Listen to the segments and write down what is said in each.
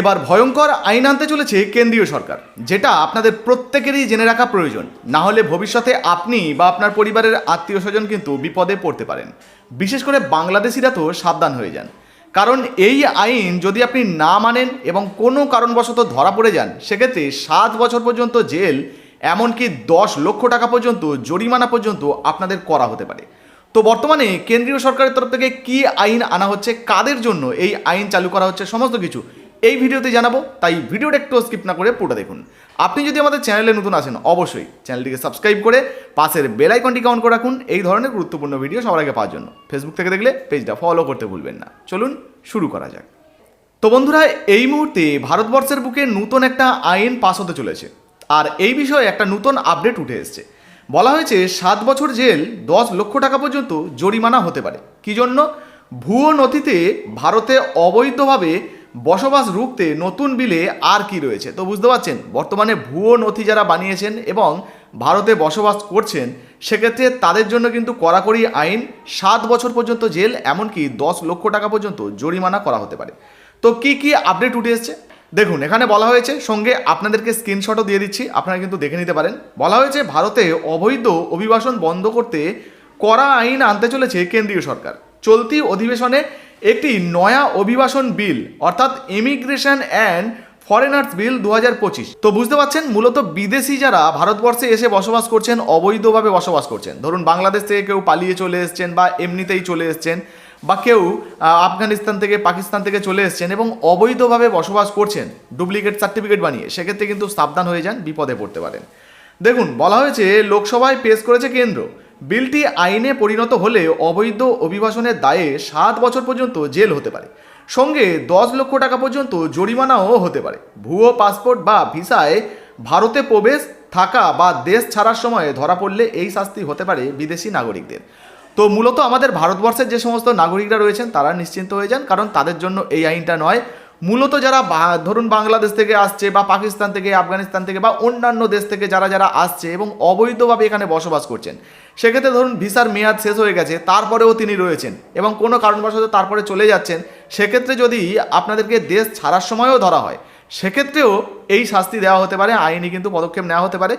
এবার ভয়ঙ্কর আইন আনতে চলেছে কেন্দ্রীয় সরকার, যেটা আপনাদের প্রত্যেকেরই জেনে রাখা প্রয়োজন। না হলে ভবিষ্যতে আপনি বা আপনার পরিবারের আত্মীয় স্বজন কিন্তু বিপদে পড়তে পারেন। বিশেষ করে বাংলাদেশিরা তো সাবধান হয়ে যান। কারণ এই আইন যদি আপনি না মানেন এবং কোনো কারণবশত ধরা পড়ে যান, সেক্ষেত্রে সাত বছর পর্যন্ত জেল, এমনকি দশ লক্ষ টাকা পর্যন্ত জরিমানা পর্যন্ত আপনাদের করা হতে পারে। তো বর্তমানে কেন্দ্রীয় সরকারের তরফ থেকে কি আইন আনা হচ্ছে, কাদের জন্য এই আইন চালু করা হচ্ছে, সমস্ত কিছু এই ভিডিওতে জানাব, তাই ভিডিওটা একটু স্কিপ না করে পুরোটা দেখুন। আপনি যদি আমাদের চ্যানেলে নতুন আছেন অবশ্যই চ্যানেলটিকে সাবস্ক্রাইব করে পাশের বেল আইকনটি কাউন্ট করে রাখুন। এই ধরনের গুরুত্বপূর্ণ ভিডিও সবার আগে পাওয়ার জন্য। ফেসবুক থেকে দেখলে পেজটা ফলো করতে ভুলবেন না। চলুন শুরু করা যাক। তো বন্ধুরা, এই মুহূর্তে ভারতবর্ষের বুকে নতুন একটা আইন পাস হতে চলেছে। আর এই বিষয়ে একটা নতুন আপডেট উঠে এসছে। বলা হয়েছে, সাত বছর জেল, দশ লক্ষ টাকা পর্যন্ত জরিমানা হতে পারে। কি জন্য? ভুয়ো নথিতে ভারতে অবৈধভাবে বসবাস রুখতে নতুন বিলে আর কি রয়েছে? তো বুঝতে পারছেন, বর্তমানে ভুয়ো নথি যারা বানিয়েছেন এবং ভারতে বসবাস করছেন, সেক্ষেত্রে তাদের জন্য কিন্তু কড়াকড়ি আইন, সাত বছর পর্যন্ত জেল, এমনকি দশ লক্ষ টাকা পর্যন্ত জরিমানা করা হতে পারে। তো কি কি আপডেট উঠে এসছে? দেখুন, এখানে বলা হয়েছে, সঙ্গে আপনাদেরকে স্ক্রিনশটও দিয়ে দিচ্ছি, আপনারা কিন্তু দেখে নিতে পারেন। বলা হয়েছে, ভারতে অবৈধ অভিবাসন বন্ধ করতে কড়া আইন আনতে চলেছে কেন্দ্রীয় সরকার। চলতি অধিবেশনে একটি নয়া অভিবাসন বিল, অর্থাৎ ইমিগ্রেশন অ্যান্ড ফরেনার্স বিল দু হাজার পঁচিশ। তো বুঝতে পারছেন, মূলত বিদেশি যারা ভারতবর্ষে এসে বসবাস করছেন, অবৈধভাবে বসবাস করছেন। ধরুন, বাংলাদেশ থেকে কেউ পালিয়ে চলে এসছেন বা এমনিতেই চলে এসছেন, বা কেউ আফগানিস্তান থেকে, পাকিস্তান থেকে চলে এসছেন এবং অবৈধভাবে বসবাস করছেন, ডুপ্লিকেট সার্টিফিকেট বানিয়ে, সেক্ষেত্রে কিন্তু সাবধান হয়ে যান, বিপদে পড়তে পারেন। দেখুন, বলা হয়েছে, লোকসভায় পেশ করেছে কেন্দ্র। বিলটি আইনে পরিণত হলে অবৈধ অভিবাসনের দায়ে সাত বছর পর্যন্ত জেল হতে পারে। সঙ্গে দশ লক্ষ টাকা পর্যন্ত জরিমানাও হতে পারে। ভুয়ো পাসপোর্ট বা ভিসায় ভারতে প্রবেশ, থাকা বা দেশ ছাড়ার সময় ধরা পড়লে এই শাস্তি হতে পারে বিদেশি নাগরিকদের। তো মূলত আমাদের ভারতবর্ষের যে সমস্ত নাগরিকরা রয়েছেন, তারা নিশ্চিন্ত হয়ে যান, কারণ তাদের জন্য এই আইনটা নয়। মূলত যারা ধরুন বাংলাদেশ থেকে আসছে বা পাকিস্তান থেকে, আফগানিস্তান থেকে বা অন্যান্য দেশ থেকে যারা যারা আসছে এবং অবৈধভাবে এখানে বসবাস করছেন সেক্ষেত্রে ধরুন ভিসার মেয়াদ শেষ হয়ে গেছে, তারপরেও তিনি রয়েছেন এবং কোনো কারণবশত তারপরে চলে যাচ্ছেন, সেক্ষেত্রে যদি আপনাদেরকে দেশ ছাড়ার সময়ও ধরা হয়, সেক্ষেত্রেও এই শাস্তি দেওয়া হতে পারে, আইনি কিন্তু পদক্ষেপ নেওয়া হতে পারে।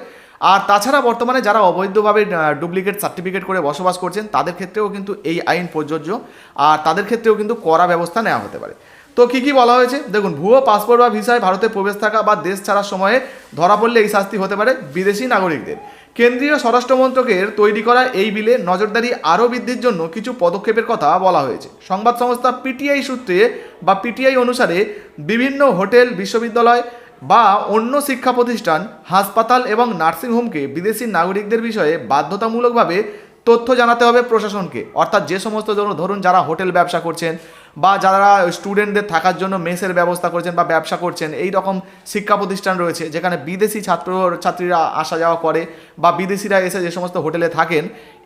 আর তাছাড়া বর্তমানে যারা অবৈধভাবে ডুপ্লিকেট সার্টিফিকেট করে বসবাস করছেন, তাদের ক্ষেত্রেও কিন্তু এই আইন প্রযোজ্য, আর তাদের ক্ষেত্রেও কিন্তু কড়া ব্যবস্থা নেওয়া হতে পারে। তো কী কী বলা হয়েছে? দেখুন, ভুয়ো পাসপোর্ট বা ভিসায় ভারতে প্রবেশ থাকা বা দেশ ছাড়ার সময়ে ধরা পড়লে এই শাস্তি হতে পারে বিদেশি নাগরিকদের। কেন্দ্রীয় স্বরাষ্ট্র মন্ত্রকের তৈরি করা এই বিলে নজরদারি আরও বৃদ্ধির জন্য কিছু পদক্ষেপের কথা বলা হয়েছে। সংবাদ সংস্থা পিটিআই সূত্রে বা পিটিআই অনুসারে বিভিন্ন হোটেল, বিশ্ববিদ্যালয় বা অন্য শিক্ষা প্রতিষ্ঠান, হাসপাতাল এবং নার্সিংহোমকে বিদেশি নাগরিকদের বিষয়ে বাধ্যতামূলকভাবে তথ্য জানাতে হবে প্রশাসনকে। অর্থাৎ যে সমস্ত ধরুন যারা হোটেল ব্যবসা করছেন বা যারা স্টুডেন্টদের থাকার জন্য মেসের ব্যবস্থা করছেন বা ব্যবসা করছেন, এই রকম শিক্ষা প্রতিষ্ঠান রয়েছে যেখানে বিদেশি ছাত্র, ছাত্রীরা আসা যাওয়া করে বা বিদেশিরা এসে যে সমস্ত হোটেলে থাকেন,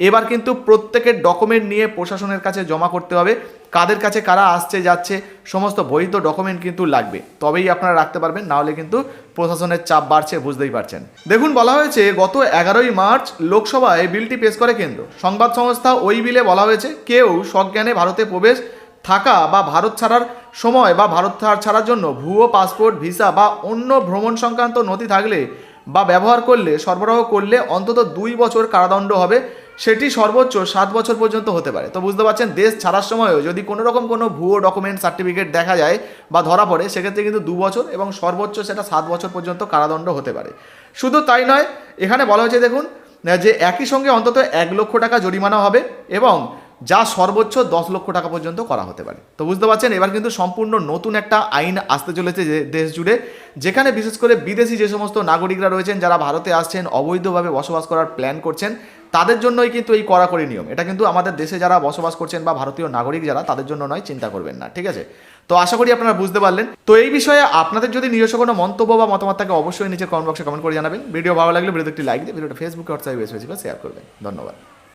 এবার কিন্তু প্রত্যেকের ডকুমেন্ট নিয়ে প্রশাসনের কাছে জমা করতে হবে। কাদের কাছে কারা আসছে, যাচ্ছে, সমস্ত বৈধ ডকুমেন্ট কিন্তু লাগবে। তবেই আপনারা রাখতে পারবেন, নাহলে কিন্তু প্রশাসনের চাপ বাড়ছে, বুঝতেই পারছেন। দেখুন, বলা হয়েছে, গত এগারোই মার্চ লোকসভায় বিলটি পেশ করে কেন্দ্র। সংবাদ সংস্থা ওই বিলে বলা হয়েছে, কেউ সজ্ঞানে ভারতে প্রবেশ থাকা বা ভারত ছাড়ার সময় বা ভারত ছাড়- ছাড়ার জন্য ভুয়ো পাসপোর্ট, ভিসা বা অন্য ভ্রমণ সংক্রান্ত নথি থাকলে বা ব্যবহার করলে, সরবরাহ করলে অন্তত দুই বছর কারাদণ্ড হবে। সেটি সর্বোচ্চ সাত বছর পর্যন্ত হতে পারে। তো বুঝতে পারছেন, দেশ ছাড়ার সময়ও যদি কোনো রকম কোনো ভুয়ো ডকুমেন্ট, সার্টিফিকেট দেখা যায় বা ধরা পড়ে, সেক্ষেত্রে কিন্তু দু বছর এবং সর্বোচ্চ সেটা সাত বছর পর্যন্ত কারাদণ্ড হতে পারে। শুধু তাই নয়, এখানে বলা হয়েছে দেখুন, যে একই সঙ্গে অন্তত এক লক্ষ টাকা জরিমানা হবে এবং যা সর্বোচ্চ দশ লক্ষ টাকা পর্যন্ত করা হতে পারে। তো বুঝতে পারছেন? এবার কিন্তু সম্পূর্ণ নতুন একটা আইন আসতে চলেছে যে দেশ জুড়ে, যেখানে বিশেষ করে বিদেশি যে সমস্ত নাগরিকরা রয়েছেন, যারা ভারতে আসছেন, অবৈধভাবে বসবাস করার প্ল্যান করছেন, তাদের জন্যই কিন্তু এই কড়াকড়ি নিয়ম। এটা কিন্তু আমাদের দেশে যারা বসবাস করছেন বা ভারতীয় নাগরিক যারা, তাদের জন্য নয়, চিন্তা করবেন না, ঠিক আছে? তো আশা করি আপনারা বুঝতে পারলেন। তো এই বিষয়ে আপনাদের যদি নিজস্ব কোনো মন্তব্য বা মতামত থাকে, অবশ্যই নিচে কমেন্ট বক্সে কমেন্ট করে জানাবেন। ভিডিও ভালো লাগলে ভিডিওতে একটি লাইক দিয়ে, ভিডিওটা ফেসবুকে হোয়াটসঅ্যাপে বেশি বেশি শেয়ার করবেন। ধন্যবাদ।